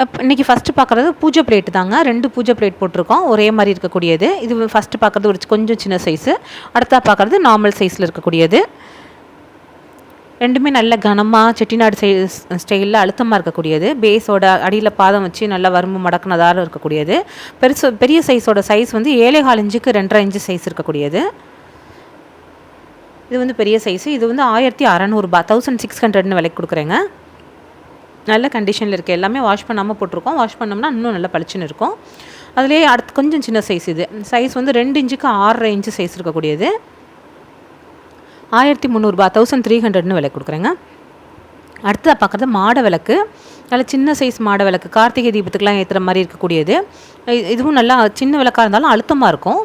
இன்றைக்கி ஃபஸ்ட்டு பார்க்குறது பூஜை பிளேட் தாங்க. ரெண்டு பூஜை பிளேட் போட்டிருக்கோம். ஒரே மாதிரி இருக்கக்கூடியது. இது ஃபஸ்ட்டு பார்க்குறது ஒரு கொஞ்சம் சின்ன சைஸு அடுத்தா பார்க்குறது நார்மல் சைஸில் இருக்கக்கூடியது. ரெண்டுமே நல்ல கனமாக செட்டிநாடு சை ஸ்டைலில் அழுத்தமாக இருக்கக்கூடியது. பேஸோட அடியில் பாதம் வச்சு நல்லா வரும்பு மடக்குனதாக இருக்கக்கூடியது. பெருசு பெரிய சைஸோட சைஸ் வந்து ஏழே கால் இன்ச்சுக்கு ரெண்டரை இன்ச்சு சைஸ் இருக்கக்கூடியது. இது வந்து பெரிய சைஸு இது வந்து ஆயிரத்தி அறநூறுபா தௌசண்ட் சிக்ஸ் ஹண்ட்ரட்னு விலைக்கு கொடுக்குறேங்க. நல்ல கண்டிஷனில் இருக்குது எல்லாமே வாஷ் பண்ணாமல் போட்டிருக்கோம். வாஷ் பண்ணோம்னா இன்னும் நல்லா பளிச்சுன்னு இருக்கும். அதுலேயே அடுத்து கொஞ்சம் சின்ன சைஸ் இது. சைஸ் வந்து ரெண்டு இன்ச்சுக்கு ஆறரை இன்ச்சு சைஸ் இருக்கக்கூடியது. ஆயிரத்தி முந்நூறுபா தௌசண்ட் த்ரீ ஹண்ட்ரட்னு விலை கொடுக்குறேங்க. அடுத்ததாக பார்க்குறது மாட விளக்கு. நல்ல சின்ன சைஸ் மாட விளக்கு. கார்த்திகை தீபத்துக்கெலாம் ஏற்றுற மாதிரி இருக்கக்கூடியது. இதுவும் நல்லா சின்ன விளக்காக இருந்தாலும் அழுத்தமாக இருக்கும்.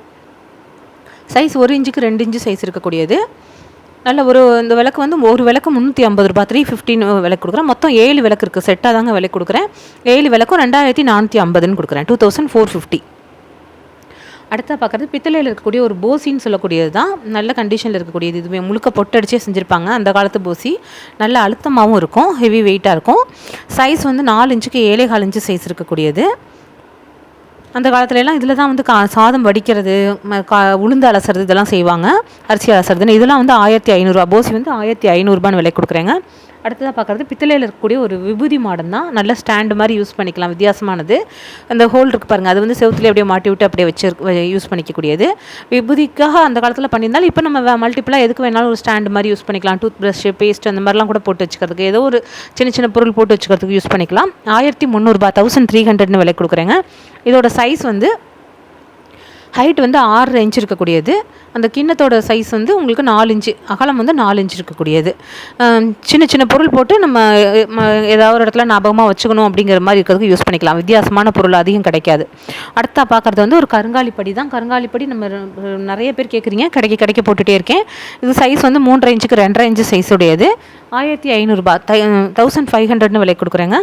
சைஸ் ஒரு இன்ச்சுக்கு ரெண்டு இன்ச்சு சைஸ் இருக்கக்கூடியது. நல்ல ஒரு இந்த விளக்கு வந்து ஒரு விளக்கு முந்நூற்றி ஐம்பது ரூபா த்ரீ ஃபிஃப்டின்னு விலை கொடுக்குறேன். மொத்தம் ஏழு விளக்கு இருக்குது செட்டாக தாங்க விலை கொடுக்குறேன். ஏழு விளக்கும் ரெண்டாயிரத்தி நானூற்றி ஐம்பதுன்னு கொடுக்குறேன். டூ தௌசண்ட் ஃபோர் ஃபிஃப்டி அடுத்த பார்க்குறது பித்தளையில் இருக்கக்கூடிய ஒரு போசின்னு சொல்லக்கூடியது தான். நல்ல கண்டிஷனில் இருக்கக்கூடியது. இதுவே முழுக்க பொட்டடிச்சே செஞ்சுருப்பாங்க. அந்த காலத்து போசி. நல்ல அழுத்தமாகவும் இருக்கும். ஹெவி வெயிட்டாக இருக்கும். சைஸ் வந்து நாலு இன்ச்சுக்கு ஏழே கால் இன்ச்சு சைஸ் இருக்கக்கூடியது. அந்த காலத்துல எல்லாம் இதில் தான் வந்து கா சாதம் வடிக்கிறது ம- கா உளுந்து அலசுறது இதெல்லாம் செய்வாங்க அரிசி அலசுறதுன்னு. இதெல்லாம் வந்து ஆயிரத்தி ஐநூறுரூவா போசி வந்து ஆயிரத்தி ஐநூறுரூபான்னு விலை கொடுக்குறேங்க. அடுத்ததாக பார்க்குறது பித்தளையில் இருக்கக்கூடிய ஒரு விபூதி மாடம் தான் நல்ல ஸ்டாண்டு மாதிரி யூஸ் பண்ணிக்கலாம் வித்தியாசமானது. அந்த ஹோல் இருக்குது பாருங்கள் அது வந்து செவுத்துல அப்படியே மாட்டி விட்டு அப்படியே வச்சு யூஸ் பண்ணிக்கக்கூடியது. விபூதிக்காக அந்த காலத்தில் பண்ணியிருந்தாலும் இப்போ நம்ம மல்டிப்புளாக எதுக்கு வேணாலும் ஒரு ஸ்டாண்டு மாதிரி யூஸ் பண்ணிக்கலாம். டூத் ப்ரஷ் பேஸ்ட் அந்த மாதிரிலாம் கூட போட்டு வச்சுக்கிறதுக்கு ஏதோ ஒரு சின்ன சின்ன பொருள் போட்டு வச்சுக்கிறதுக்கு யூஸ் பண்ணிக்கலாம். ஆயிரத்தி முந்நூறுபா தௌசண்ட் த்ரீ ஹண்ட்ரட்னு விலை கொடுக்குறேங்க. இதோட சைஸ் வந்து ஹைட் வந்து ஆறு இன்ச் இருக்கக்கூடியது. அந்த கிண்ணத்தோட சைஸ் வந்து உங்களுக்கு நாலு இன்ச்சு அகலம் வந்து நாலு இன்ச் இருக்கக்கூடியது. சின்ன சின்ன பொருள் போட்டு நம்ம ஏதாவது ஒரு இடத்துல ஞாபகமாக வச்சுக்கணும் அப்படிங்கிற மாதிரி இருக்கிறதுக்கு யூஸ் பண்ணிக்கலாம். வித்தியாசமான பொருள் அதிகம் கிடைக்காது. அடுத்தா பார்க்குறது வந்து ஒரு கருங்காலிப்படி தான். கருங்காலிப்படி நம்ம நிறைய பேர் கேட்குறீங்க கிடைக்க கிடைக்க போட்டுகிட்டே இருக்கேன். இது சைஸ் வந்து மூன்றரை இன்ச்சுக்கு ரெண்டரை இன்ச்சு சைஸ் உடையது. ஆயிரத்தி ஐநூறுரூபா தௌசண்ட் ஃபைவ் ஹண்ட்ரட்னு விலை கொடுக்குறேங்க.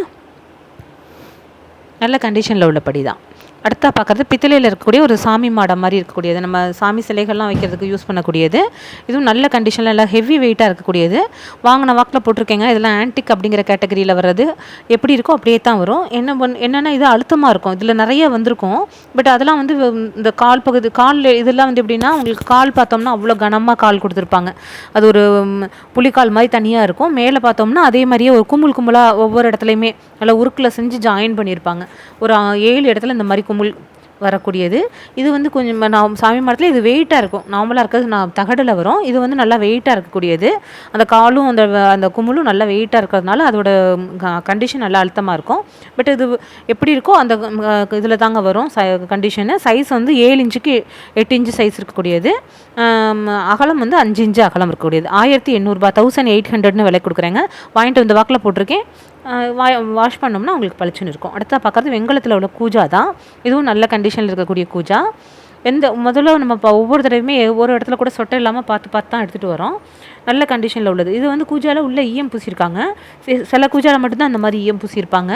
நல்ல கண்டிஷனில் உள்ள படி தான். அடுத்தா பார்க்குறது பித்தளையில் இருக்கக்கூடிய ஒரு சாமி மாடம் மாதிரி இருக்கக்கூடியது. நம்ம சாமி சிலைகள்லாம் வைக்கிறதுக்கு யூஸ் பண்ணக்கூடியது. இதுவும் நல்ல கண்டிஷனில் நல்லா ஹெவி வெயிட்டாக இருக்கக்கூடியது. வாங்கின வாக்கில் போட்டிருக்கேங்க. இதெல்லாம் ஆன்டிக் அப்படிங்கிற கேட்டகரியில் வர்றது. எப்படி இருக்கோ அப்படியே தான் வரும். என்ன பண் என்னென்னா இது அழுத்தமாக இருக்கும். இதில் நிறைய வந்திருக்கும். பட் அதெல்லாம் வந்து வ- இந்த கால் பகுதி கால் இதெல்லாம் வந்து எப்படின்னா உங்களுக்கு கால் பார்த்தோம்னா அவ்வளோ கனமாக கால் கொடுத்துருப்பாங்க. அது ஒரு புலிக்கால் மாதிரி தனியாக இருக்கும். மேலே பார்த்தோம்னா அதே மாதிரியே ஒரு கும்பல் கும்பலாக ஒவ்வொரு இடத்துலையுமே நல்லா உருக்கில் செஞ்சு ஜாயின் பண்ணியிருப்பாங்க. ஒரு ஏழு இடத்துல இந்த மாதிரி கும்பல் வரக்கூடியது. இது வந்து கொஞ்சம் நான் சாமி மரத்தில் இது வெயிட்டாக இருக்கும். நார்மலாக இருக்கிறது நான் தகடில் வரும். இது வந்து நல்லா வெயிட்டாக இருக்கக்கூடியது. அந்த காலும் அந்த வ- அந்த குமுலும் நல்லா வெயிட்டாக இருக்கிறதுனால அதோட கண்டிஷன் நல்லா அழுத்தமாக இருக்கும். பட் இது எப்படி இருக்கோ அந்த இதில் தாங்க வரும் கண்டிஷனு சைஸ் வந்து ஏழு இன்ச்சுக்கு எட்டு இன்ச்சு சைஸ் இருக்கக்கூடியது. அகலம் வந்து அஞ்சு இன்ச்சு அகலம் இருக்கக்கூடியது. ஆயிரத்தி எண்ணூறுபா தௌசண்ட் எயிட் ஹண்ட்ரட்னு விலை கொடுக்குறேங்க. வாங்கிட்டு வந்து வாக்கில் போட்டிருக்கேன். வாஷ் பண்ணோம்னா உங்களுக்கு பளிச்சுன்னு இருக்கும். அடுத்தா பார்க்குறது வெங்கலத்தில் உள்ள கூஜா தான். இதுவும் நல்ல கண்டிஷன் பொசிஷனில் இருக்கக்கூடிய கூஜா. எந்த முதல்ல நம்ம இப்போ ஒவ்வொரு தடவையுமே ஒவ்வொரு இடத்துல கூட சொட்டை இல்லாமல் பார்த்து பார்த்து தான் எடுத்துகிட்டு வரோம். நல்ல கண்டிஷனில் உள்ளது. இது வந்து கூஜாவில் உள்ள ஈயம் பூசியிருக்காங்க. சில கூஜாவில் மட்டும்தான் அந்த மாதிரி ஈயம் பூசியிருப்பாங்க.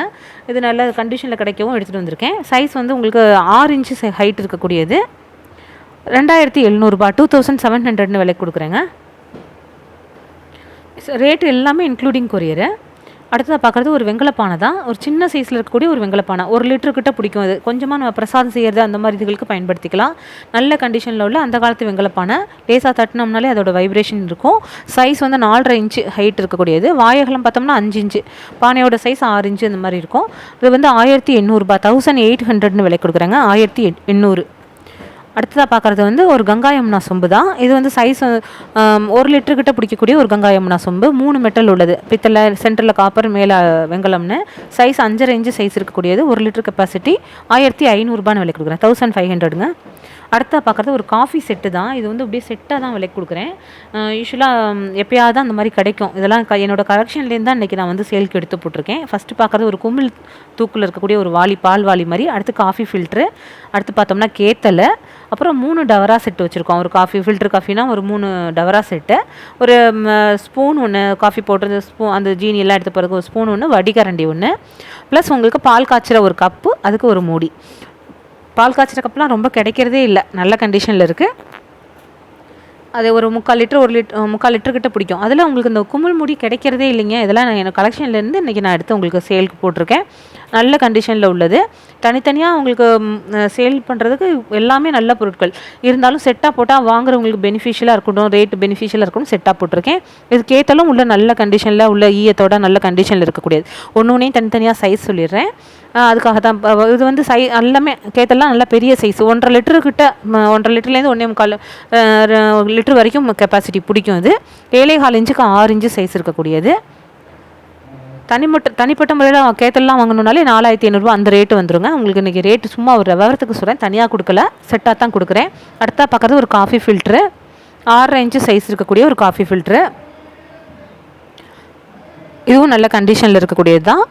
இது நல்ல கண்டிஷனில் கிடைக்கவும் எடுத்துகிட்டு வந்திருக்கேன். சைஸ் வந்து உங்களுக்கு ஆறு இன்ச்சு ஹைட் இருக்கக்கூடியது. ரெண்டாயிரத்தி எழுநூறுபா டூ தௌசண்ட் செவன் ஹண்ட்ரட்னு விலை கொடுக்குறேங்க. ரேட் எல்லாமே இன்க்ளூடிங் கொரியரு அடுத்ததாக பார்க்குறது ஒரு வெங்கலப்பானை தான். ஒரு சின்ன சைஸில் இருக்கக்கூடிய ஒரு வெங்கலப்பானை. ஒரு லிட்டரு கிட்ட பிடிக்கும் அது. கொஞ்சமாக நம்ம பிரசாதம் செய்கிறது அந்த மாதிரி இதுகளுக்கு பயன்படுத்திக்கலாம். நல்ல கண்டிஷனில் உள்ள அந்த காலத்து வெங்கலப்பானை. லேசாக தட்டினோம்னாலே அதோட வைப்ரேஷன் இருக்கும். சைஸ் வந்து நாலரை இன்ச்சு ஹைட் இருக்கக்கூடியது. வாயகலம் பார்த்தோம்னா அஞ்சு இன்ச்சு பானையோட சைஸ் ஆறு இன்ச்சு இந்த மாதிரி இருக்கும். இது வந்து ஆயிரத்தி எண்ணூறுபா தௌசண்ட் எயிட் ஹண்ட்ரட்னு விலை கொடுக்குறாங்க. ஆயிரத்தி எட்- எண்ணூறு. அடுத்ததாக பார்க்குறது வந்து ஒரு கங்கா யமுனா சொம்பு தான் இது வந்து சைஸ் ஒரு லிட்டரு கிட்ட பிடிக்கக்கூடிய ஒரு கங்கா யமுனா சொம்பு. மூணு மெட்டல் உள்ளது. பித்தளை சென்டரில் காப்பர் மேலே வெங்கலம்னு. சைஸ் அஞ்சரை இன்ச்சு சைஸ் இருக்கக்கூடியது. ஒரு லிட்டர் கெப்பாசிட்டி ஆயிரத்தி ஐநூறுரூபான்னு விலை கொடுக்குறேன். தௌசண்ட் ஃபைவ் ஹண்ட்ரடுங்க அடுத்தா பார்க்குறது ஒரு காஃபி செட்டு தான். இது வந்து அப்படியே செட்டாக தான் விலைக்கு கொடுக்குறேன். யூஸ்வலாக எப்பயாவது தான் அந்த மாதிரி கிடைக்கும். இதெல்லாம் க என்னோட கலெக்ஷன்லேருந்து தான் இன்றைக்கி நான் வந்து சேல்க்கு எடுத்து போட்டிருக்கேன். ஃபஸ்ட்டு பார்க்குறது ஒரு குமிழ் தூக்கில் இருக்கக்கூடிய ஒரு வாளி பால் வாளி மாதிரி. அடுத்து காஃபி ஃபில்ட்ரு அடுத்து பார்த்தோம்னா கேத்தலை அப்புறம் மூணு டவரா செட்டு வச்சுருக்கோம். ஒரு காஃபி ஃபில்டர் காஃபினா ஒரு மூணு டவரா செட்டு. ஒரு ஸ்பூன் ஒன்று காஃபி போட்டு ஸ்பூ அந்த ஜீனி எல்லாம் எடுத்து பிறகு ஒரு ஸ்பூன் ஒன்று வடிகரண்டி ஒன்று ப்ளஸ் உங்களுக்கு பால் காய்ச்சிற ஒரு கப்பு அதுக்கு ஒரு மூடி. பால் காய்ச்சிற கப்லாம் ரொம்ப கிடைக்கிறதே இல்லை. நல்ல கண்டிஷனில் இருக்குது அது ஒரு முக்கால் லிட்டர் ஒரு லிட் முக்கால் லிட்டர் கிட்ட பிடிக்கும். அதில் உங்களுக்கு இந்த குமிழ் முடி கிடைக்கிறதே இல்லைங்க. இதெல்லாம் நான் எனக்கு கலெக்ஷன்லேருந்து இன்றைக்கி நான் எடுத்து உங்களுக்கு சேலுக்கு போட்டிருக்கேன். நல்ல கண்டிஷனில் உள்ளது. தனித்தனியாக உங்களுக்கு சேல் பண்ணுறதுக்கு எல்லாமே நல்ல பொருட்கள். இருந்தாலும் செட்டாக போட்டால் வாங்குறவங்களுக்கு பெனிஃபிஷியலாக இருக்கட்டும் ரேட்டு பெனிஃபிஷியலாக இருக்கணும் செட்டாக போட்டிருக்கேன். இது உள்ள நல்ல கண்டிஷனில் உள்ள ஈயத்தோட நல்ல கண்டிஷனில் இருக்கக்கூடியது. ஒன்று ஒன்றையும் தனித்தனியாக சைஸ் சொல்லிடுறேன். அதுக்காக தான் இது வந்து சை எல்லாமே கேத்தெல்லாம் நல்லா பெரிய சைஸ் ஒன்றரை லிட்டருக்கிட்ட ஒன்றரை லிட்டர்லேருந்து ஒன்றே முக்கால் லிட்டர் வரைக்கும் கெப்பாசிட்டி பிடிக்கும் இது. ஏழே கால் இன்ச்சுக்கு ஆறு இன்ச்சு சைஸ் இருக்கக்கூடியது. தனிமட்ட தனிப்பட்ட முறையில் கேத்தல்லாம் வாங்கணுனாலே நாலாயிரத்தி ஐநூறுரூவா அந்த ரேட்டு வந்துருங்க. உங்களுக்கு இன்றைக்கி ரேட்டு சும்மா ஒரு விவரத்துக்கு சொல்கிறேன் தனியாக கொடுக்கல. செட்டாக தான் கொடுக்குறேன். அடுத்தா பார்க்குறது ஒரு காஃபி ஃபில்ட்ரு ஆறரை இன்ச்சு சைஸ் இருக்கக்கூடிய ஒரு காஃபி ஃபில்ட்ரு இதுவும் நல்ல கண்டிஷனில் இருக்கக்கூடியது தான்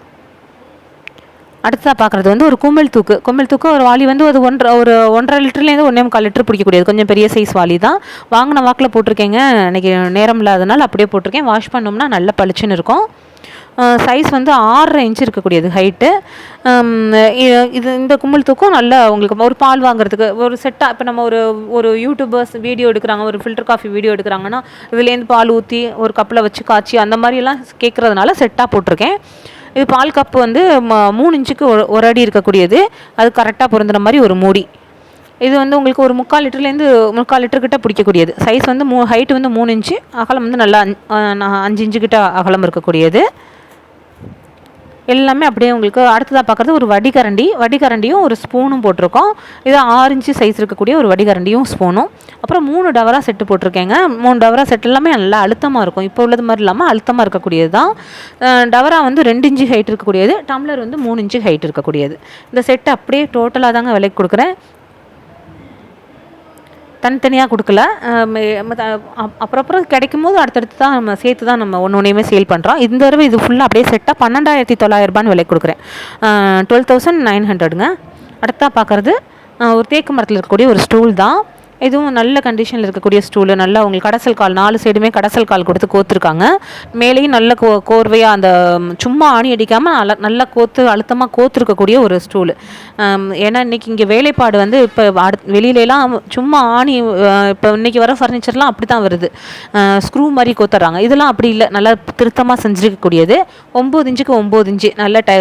அடுத்ததாக பார்க்குறது வந்து ஒரு குமிழ் தூக்கு. குமிழ் தூக்கு ஒரு வாளி வந்து ஒரு ஒன்றரை ஒரு ஒன்றரை லிட்டர்லேருந்து ஒன்றே முக்கால் லிட்டர் பிடிக்கக்கூடியது. கொஞ்சம் பெரிய சைஸ் வாளி தான் வாங்கின வாக்கில் போட்டிருக்கேங்க. இன்றைக்கி நேரம் இல்லாதனால அப்படியே போட்டிருக்கேன். வாஷ் பண்ணோம்னா நல்ல பளிச்சுன்னு இருக்கும். சைஸ் வந்து ஆறரை இன்ச் இருக்கக்கூடியது ஹைட்டு இது இந்த கும்பல் தூக்கம் நல்ல உங்களுக்கு ஒரு பால் வாங்குறதுக்கு ஒரு செட்டாக இப்போ நம்ம ஒரு ஒரு யூடியூபர்ஸ் வீடியோ எடுக்கிறாங்க ஒரு ஃபில்டர் காஃபி வீடியோ எடுக்கிறாங்கன்னா இதுலேருந்து பால் ஊற்றி ஒரு கப்பில் வச்சு காய்ச்சி அந்த மாதிரிலாம் கேட்குறதுனால செட்டாக போட்டிருக்கேன். இது பால் கப்பு வந்து மூணு இன்ச்சுக்கு ஒரு ஒரு அடி இருக்கக்கூடியது. அது கரெக்டாக பொருந்துற மாதிரி ஒரு மூடி. இது வந்து உங்களுக்கு ஒரு முக்கால் லிட்டர்லேருந்து முக்கால் லிட்டர் கிட்ட பிடிக்கக்கூடியது. சைஸ் வந்து மூ ஹைட்டு வந்து மூணு இன்ச்சு அகலம் வந்து நல்லா அஞ்சு இன்ச்சு கிட்ட அகலம் இருக்கக்கூடியது. எல்லாமே அப்படியே உங்களுக்கு அடுத்ததாக பார்க்குறது ஒரு வடிகரண்டி வடிகரண்டியும் ஒரு ஸ்பூனும் போட்டிருக்கோம். இது ஆறு இன்ச்சு சைஸ் இருக்கக்கூடிய ஒரு வடிகரண்டியும் ஸ்பூனும். அப்புறம் மூணு டவரா செட்டு போட்டிருக்கேங்க. மூணு டவரா செட் எல்லாமே நல்லா அழுத்தமாக இருக்கும். இப்போ உள்ளது மாதிரி இல்லாமல் அழுத்தமாக இருக்கக்கூடியது தான். டவரா வந்து ரெண்டு இன்ச்சு ஹைட் இருக்கக்கூடியது. டம்ளர் வந்து மூணு இன்ச்சு ஹைட் இருக்கக்கூடியது. இந்த செட்டு அப்படியே டோட்டலாக தாங்க விலைக்கு கொடுக்குறேன். தனித்தனியாக கொடுக்கல. அப்புறம் அப்புறம் கிடைக்கும் போது அடுத்தடுத்து தான் நம்ம சேர்த்து தான் நம்ம ஒன்று ஒன்றையுமே சேல் பண்ணுறோம் இந்த தடவை இது ஃபுல்லாக அப்படியே செட்டாக பன்னெண்டாயிரத்தி தொள்ளாயிரரூபான்னு விலை கொடுக்குறேன். டுவெல் தௌசண்ட் நைன் ஹண்ட்ரடுங்க அடுத்தா பார்க்குறது ஒரு தேக்கு மரத்தில் இருக்கக்கூடிய ஒரு ஸ்டூல் தான். இதுவும் நல்ல கண்டிஷனில் இருக்கக்கூடிய ஸ்டூலு நல்லா உங்களுக்கு கடைசல் கால் நாலு சைடுமே கடைசல் கால் கொடுத்து கோத்துருக்காங்க. மேலேயும் நல்ல கோ கோர்வையாக அந்த சும்மா ஆணி அடிக்காமல் அல நல்லா கோத்து அழுத்தமாக கோத்துருக்கக்கூடிய ஒரு ஸ்டூலு ஏன்னா இன்றைக்கி இங்கே வேலைப்பாடு வந்து இப்போ அடு வெளியிலலாம் சும்மா ஆணி இப்போ இன்றைக்கி வர ஃபர்னிச்சர்லாம் அப்படி தான் வருது ஸ்க்ரூ மாதிரி கோத்துறாங்க. இதெல்லாம் அப்படி இல்லை. நல்லா திருத்தமாக செஞ்சுருக்கக்கூடியது. ஒம்பது இன்ச்சுக்கு ஒம்பது இன்ச்சு. நல்ல டை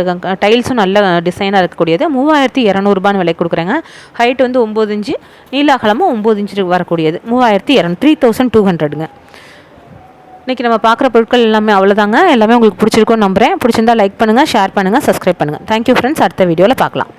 டைல்ஸும் நல்ல டிசைனாக இருக்கக்கூடியது. மூவாயிரத்தி இரநூறுபான்னு விலை கொடுக்குறேங்க. ஹைட் வந்து ஒம்பது இன்ச்சு. நீலாகலமும் ஒம்பது ஒம்பது இன்ச்சு வரக்கூடியது. மூவாயிரத்தி இரநூ த்ரீ தௌசண்ட் டூ ஹண்ட்ரடுங்க இன்றைக்கி நம்ம பார்க்குற பொருட்கள் எல்லாமே அவ்வளோதாங்க எல்லாமே உங்களுக்கு பிடிச்சிருக்கோன்னு நம்புகிறேன் பிடிச்சிருந்தா லைக் பண்ணுங்கள் ஷேர் பண்ணுங்கள் சப்ஸ்கிரைப் பண்ணுங்கள் தேங்க்யூ ஃப்ரெண்ட்ஸ் அடுத்த வீடியோவில் பார்க்கலாம்